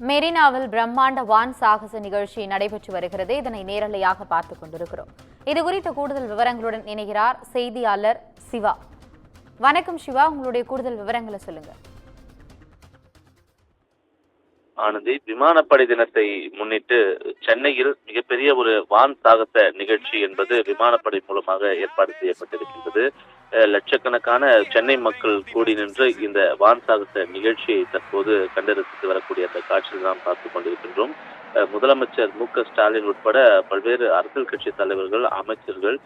மெரினாவில் பிரம்மாண்ட வான் சாகச நிகழ்ச்சி நடைபெற்று வருகிறது. இதனை நேரலையாக பார்த்துக் கொண்டிருக்கிறோம். இது குறித்த கூடுதல் விவரங்களுடன் இணைகிறார் செய்தியாளர் சிவா. வணக்கம் சிவா உங்களுடைய கூடுதல் விவரங்களை சொல்லுங்க. ஆனந்தி விமானப்படை தினத்தை முன்னிட்டு சென்னையில் மிகப்பெரிய ஒரு வான் சாகச நிகழ்ச்சி என்பது விமானப்படை மூலமாக ஏற்பாடு செய்யப்பட்டிருக்கின்றது. லட்சக்கணக்கான சென்னை மக்கள் கூடி நின்று இந்த வான் சாகச நிகழ்ச்சியை தற்போது கண்டறிந்து வரக்கூடிய அந்த காட்சியில் நாம் பார்த்துக் கொண்டிருக்கின்றோம். முதலமைச்சர் மு க ஸ்டாலின் உட்பட பல்வேறு அரசியல் கட்சி தலைவர்கள் அமைச்சர்கள்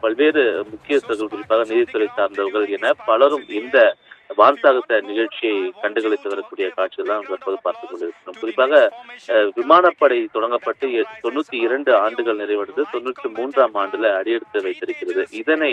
பல்வேறு முக்கியஸ்தர்கள் குறிப்பாக நீதித்துறை சார்ந்தவர்கள் என பலரும் இந்த வான்சாகச நிகழ்ச்சியை கண்டுகளித்து வரக்கூடிய காட்சிகள் தான் தற்போது பார்த்துக் கொண்டிருக்கிறோம். குறிப்பாக விமானப்படை தொடங்கப்பட்டு தொண்ணூத்தி இரண்டு ஆண்டுகள் நிறைவடைந்து தொண்ணூற்றி மூன்றாம் ஆண்டுல அடியெடுத்து வைத்திருக்கிறது. இதனை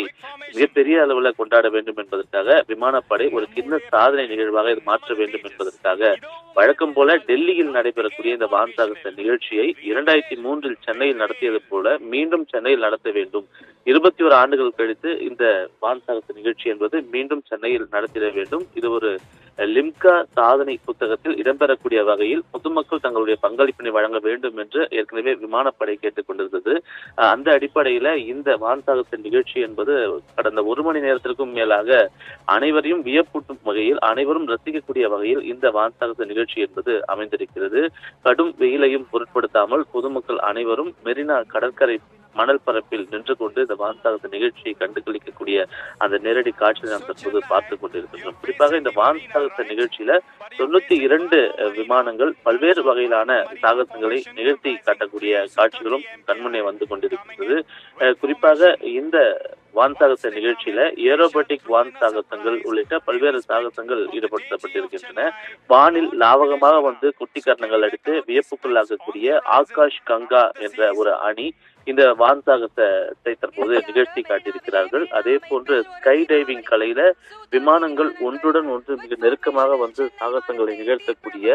மிகப்பெரிய அளவுல கொண்டாட வேண்டும் என்பதற்காக விமானப்படை ஒரு சின்ன சாதனை நிகழ்வாக இது மாற்ற வேண்டும் என்பதற்காக வழக்கம் போல டெல்லியில் நடைபெறக்கூடிய இந்த வான்சாகச நிகழ்ச்சியை இரண்டாயிரத்தி மூன்றில் சென்னையில் நடத்தியது போல மீண்டும் சென்னையில் நடத்த வேண்டும். இருபத்தி ஒரு ஆண்டுகள் கழித்து இந்த வான்சாகச நிகழ்ச்சி என்பது மீண்டும் சென்னையில் நடத்திட வேண்டும். இது ஒரு லிம்கா சாதனை புத்தகத்தில் இடம்பெறக்கூடிய வகையில் பொதுமக்கள் தங்களுடைய பங்களிப்பினை வழங்க வேண்டும் என்று ஏற்கனவே விமானப்படை கேட்டுக் கொண்டிருந்தது அந்த அடிப்படையில இந்த வான்சாகச நிகழ்ச்சி என்பது கடந்த ஒரு மணி நேரத்திற்கும் மேலாக அனைவரையும் வியப்பூட்டும் வகையில் அனைவரும் ரசிக்கக்கூடிய வகையில் இந்த வான்சாகச நிகழ்ச்சி என்பது அமைந்திருக்கிறது. கடும் வெயிலையும் பொருட்படுத்தாமல் பொதுமக்கள் அனைவரும் மெரினா கடற்கரை மணல் பரப்பில் நின்று கொண்டு இந்த வான்சாகச நிகழ்ச்சியை கண்டுகளிக்கக்கூடிய அந்த நேரடி காட்சியை நாம் தற்போது பார்த்துக் கொண்டிருக்கின்றோம். குறிப்பாக இந்த வான்சாகச நிகழ்ச்சியில தொண்ணூத்தி இரண்டு விமானங்கள் பல்வேறு வகையிலான சாகசங்களை நிகழ்த்தி காட்டக்கூடிய காட்சிகளும் கண்முன்னே வந்து கொண்டிருக்கின்றது. குறிப்பாக இந்த வான்சாகச நிகழ்ச்சியில ஏரோபோட்டிக் வான் சாகசங்கள் உள்ளிட்ட பல்வேறு சாகசங்கள் ஈடுபடுத்தப்பட்டிருக்கின்றன. வானில் லாவகமாக வந்து குட்டி கர்ணங்கள் அடித்து வியப்புக்குள்ளாகக்கூடிய ஆகாஷ் கங்கா என்ற ஒரு அணி இந்த வான் சாகசத்தை தற்போது நிகழ்த்தி காட்டியிருக்கிறார்கள். அதே போன்று ஸ்கை டைவிங் கலையில விமானங்கள் ஒன்றுடன் ஒன்று மிக நெருக்கமாக வந்து சாகசங்களை நிகழ்த்தக்கூடிய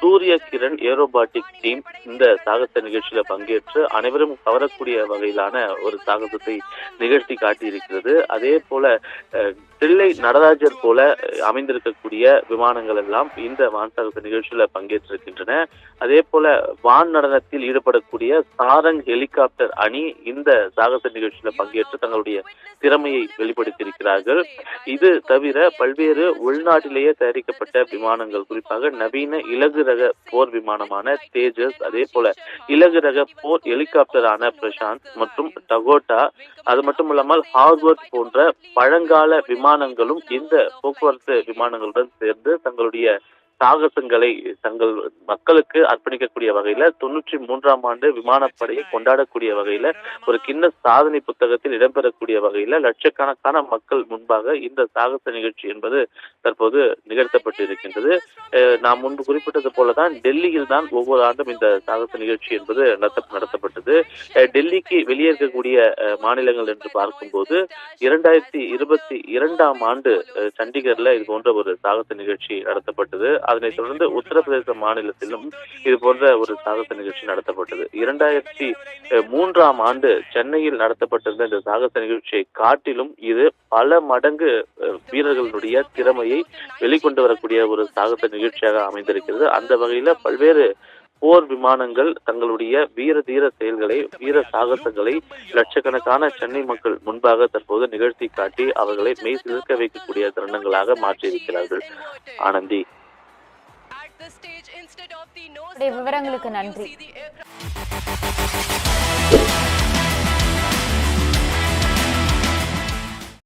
சூரிய கிரண் ஏரோபாட்டிக் டீம் இந்த சாகச நிகழ்ச்சியில பங்கேற்று அனைவரும் கவரக்கூடிய வகையிலான ஒரு சாகசத்தை நிகழ்த்தி காட்டியிருக்கிறது அதே போல தில்லை நடராஜர் போல அமைந்திருக்கக்கூடிய விமானங்கள் எல்லாம் இந்த வான்சாகச நிகழ்ச்சியில பங்கேற்றிருக்கின்றன. அதே போல வான் நடனத்தில் ஈடுபடக்கூடிய சாரங் ஹெலிகாப்டர் அணி இந்த சாகச நிகழ்ச்சியில பங்கேற்று தங்களுடைய திறமையை வெளிப்படுத்தியிருக்கிறார்கள். இது தவிர பல்வேறு உள்நாட்டிலேயே தயாரிக்கப்பட்ட விமானங்கள் குறிப்பாக நவீன இலகு ரக போர் விமானமான தேஜஸ் அதே போல இலகு ரக போர் ஹெலிகாப்டரான பிரசாந்த் மற்றும் டகோட்டா அது மட்டும் இல்லாமல் ஹார்வர்ட் போன்ற பழங்கால விமானங்களும் இந்த போக்குவரத்து விமானங்களுடன் சேர்ந்து தங்களுடைய சாகசங்களை தங்கள் மக்களுக்கு அர்ப்பணிக்கக்கூடிய வகையில தொண்ணூற்றி மூன்றாம் ஆண்டு விமானப்படையை கொண்டாடக்கூடிய வகையில ஒரு கிண்ண சாதனை புத்தகத்தில் இடம்பெறக்கூடிய வகையில லட்சக்கணக்கான மக்கள் முன்பாக இந்த சாகச நிகழ்ச்சி என்பது தற்போது நிகழ்த்தப்பட்டிருக்கின்றது. நான் நாம் முன்பு குறிப்பிட்டது போலதான் டெல்லியில் தான் ஒவ்வொரு ஆண்டும் இந்த சாகச நிகழ்ச்சி என்பது நடத்த நடத்தப்பட்டது. டெல்லிக்கு வெளியே இருக்கக்கூடிய மாநிலங்கள் என்று பார்க்கும்போது இரண்டாயிரத்தி இருபத்தி இரண்டாம் ஆண்டு சண்டிகர்ல இது போன்ற ஒரு சாகச நிகழ்ச்சி நடத்தப்பட்டது. அதனைத் தொடர்ந்து உத்தரப்பிரதேச மாநிலத்திலும் இது போன்ற ஒரு சாகச நிகழ்ச்சி நடத்தப்பட்டது. இரண்டாயிரத்தி மூன்றாம் ஆண்டு சென்னையில் நடத்தப்பட்டிருந்த இந்த சாகச நிகழ்ச்சியை காட்டிலும் இது பல மடங்கு வீரர்களுடைய திறமையை வெளிக்கொண்டு வரக்கூடிய ஒரு சாகச நிகழ்ச்சியாக அமைந்திருக்கிறது. அந்த வகையில பல்வேறு போர் விமானங்கள் தங்களுடைய வீர தீர செயல்களை வீர சாகசங்களை லட்சக்கணக்கான சென்னை மக்கள் முன்பாக தற்போது நிகழ்த்தி காட்டி அவர்களை மெய் சிலிர்க்க வைக்கக்கூடிய தருணங்களாக மாற்றியிருக்கிறார்கள். ஆனந்தி. விவரங்களுக்கு நன்றி.